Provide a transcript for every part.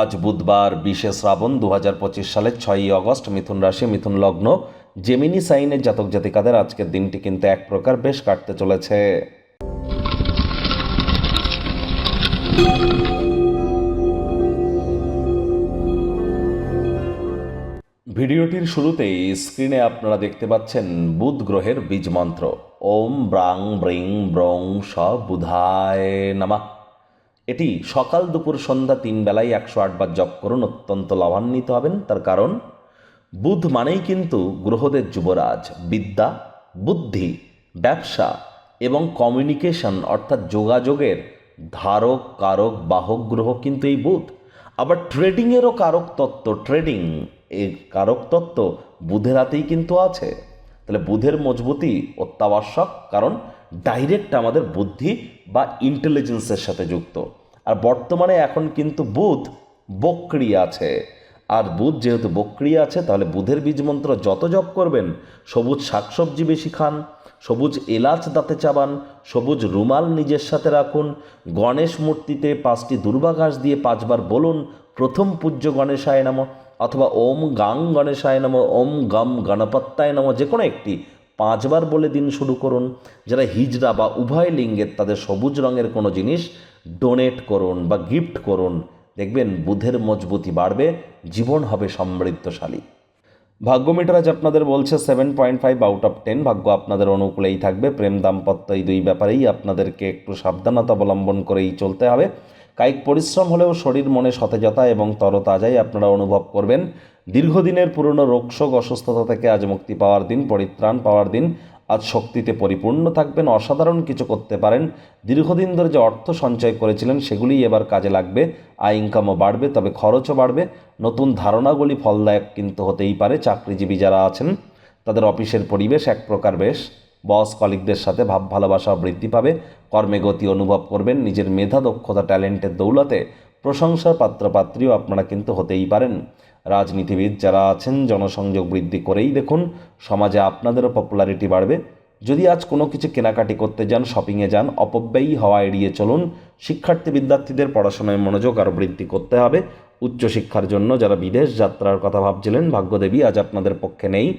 আজ বুধবার বিশে শ্রাবণ দু হাজার পঁচিশ সালের ছয়ই অগস্ট মিথুন রাশি, মিথুন লগ্ন জেমিনি সাইনের জাতক জাতিকাদের আজকের দিনটি কিন্তু এক প্রকার বেশ কাটতে চলেছে। ভিডিওটির শুরুতেই স্ক্রিনে আপনারা দেখতে পাচ্ছেন বুধ গ্রহের বীজ মন্ত্র। ওম ব্রাং ব্রিং ব্রং স বুধায় নামা। এটি সকাল দুপুর সন্ধ্যা তিন বেলায় একশো আটবার জপ করুন, অত্যন্ত লাভান্বিত হবেন। তার কারণ, বুধ মানেই কিন্তু গ্রহদের যুবরাজ, বিদ্যা, বুদ্ধি, ব্যবসা এবং কমিউনিকেশন অর্থাৎ যোগাযোগের ধারক, কারক, বাহক গ্রহ কিন্তু এই বুধ। আবার ট্রেডিংয়েরও কারক তত্ত্ব ট্রেডিং এর কারক তত্ত্ব বুধের হাতেই কিন্তু আছে। তাহলে বুধের মজবুতি অত্যাবশ্যক, কারণ ডাইরেক্ট আমাদের বুদ্ধি বা ইন্টেলিজেন্সের সাথে যুক্ত। আর বর্তমানে এখন কিন্তু বুধ বক্রি আছে। আর বুধ যেহেতু বক্রি আছে, তাহলে বুধের বীজ মন্ত্র যত জপ করবেন, সবুজ শাকসবজি বেশি খান, সবুজ এলাচ দাঁতে চাবান, সবুজ রুমাল নিজের সাথে রাখুন, গণেশ মূর্তিতে পাঁচটি দুর্বা ঘাস দিয়ে পাঁচবার বলুন, প্রথম পূজ্য গণেশায় নাম, অথবা ওম গাং গণেশায় নম, ওম গম গণপত্তায় নম, যে কোনো একটি পাঁচবার বলে দিন শুরু করুন। যারা হিজড়া বা উভয় লিঙ্গের তাদের সবুজ রঙের কোনো জিনিস ডোনেট করুন বা গিফট করুন। দেখবেন বুধের মজবুতি বাড়বে, জীবন হবে সমৃদ্ধশালী। ভাগ্য মিটার আজ আপনাদের বলছে seven point five out of ten ভাগ্য আপনাদের অনুকূলেই থাকবে, প্রেম দাম্পত্য এই দুই ব্যাপারেই আপনাদেরকে একটু সাবধানতা অবলম্বন করেই চলতে হবে। কায়িক পরিশ্রম হলেও শরীর মনে সতেজতা এবং তরতাজাই আপনারা অনুভব করবেন। দীর্ঘদিনের পুরনো রোগশোক অসুস্থতা থেকে আজ মুক্তি পাওয়ার দিন, পরিত্রাণ পাওয়ার দিন। আজ শক্তিতে পরিপূর্ণ থাকবেন, অসাধারণ কিছু করতে পারেন। দীর্ঘদিন ধরে যে অর্থ সঞ্চয় করেছিলেন, সেগুলিই এবার কাজে লাগবে। আয় ইনকামও বাড়বে, তবে খরচও বাড়বে। নতুন ধারণাগুলি ফলদায়ক কিন্তু হতেই পারে। চাকরিজীবী যারা আছেন, তাদের অফিসের পরিবেশ এক প্রকার বেশ। বস কলিকদের সাথে ভাব ভালোবাসা বৃদ্ধি পাবে। কর্মে গতি অনুভব করবেন। নিজের মেধা, দক্ষতা, ট্যালেন্টের দৌলতে প্রশংসার পাত্রপাত্রীও আপনারা কিন্তু হতেই পারেন। রাজনীতিবিদ যারা আছেন, জনসংযোগ বৃদ্ধি করেই দেখুন। সমাজে আপনাদেরও পপুলারিটি বাড়বে। যদি আজ কোনো কিছু কেনাকাটি করতে যান শপিংয়ে যান, অপব্যয়ী হওয়া এড়িয়ে চলুন। শিক্ষার্থী বিদ্যার্থীদের পড়াশোনায় মনোযোগ আরও বৃদ্ধি করতে হবে। উচ্চশিক্ষার জন্য যারা বিদেশ যাত্রার কথা ভাবছিলেন, ভাগ্যদেবী আজ আপনাদের পক্ষে নেই।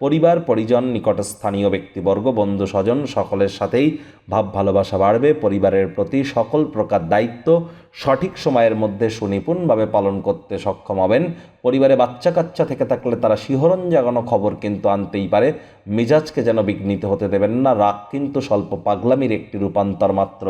পরিবার, পরিজন, নিকটস্থানীয় ব্যক্তিবর্গ, বন্ধু, স্বজন সকলের সাথেই ভাব ভালোবাসা বাড়বে। পরিবারের প্রতি সকল প্রকার দায়িত্ব সঠিক সময়ের মধ্যে সুনিপুণভাবে পালন করতে সক্ষম হবেন। পরিবারে বাচ্চা কাচ্চা থেকে থাকলে তারা শিহরণ জাগানো খবর কিন্তু আনতেই পারে। মেজাজকে যেন বিঘ্নিত হতে দেবেন না, রাগ কিন্তু স্বল্প পাগলামির একটি রূপান্তর মাত্র।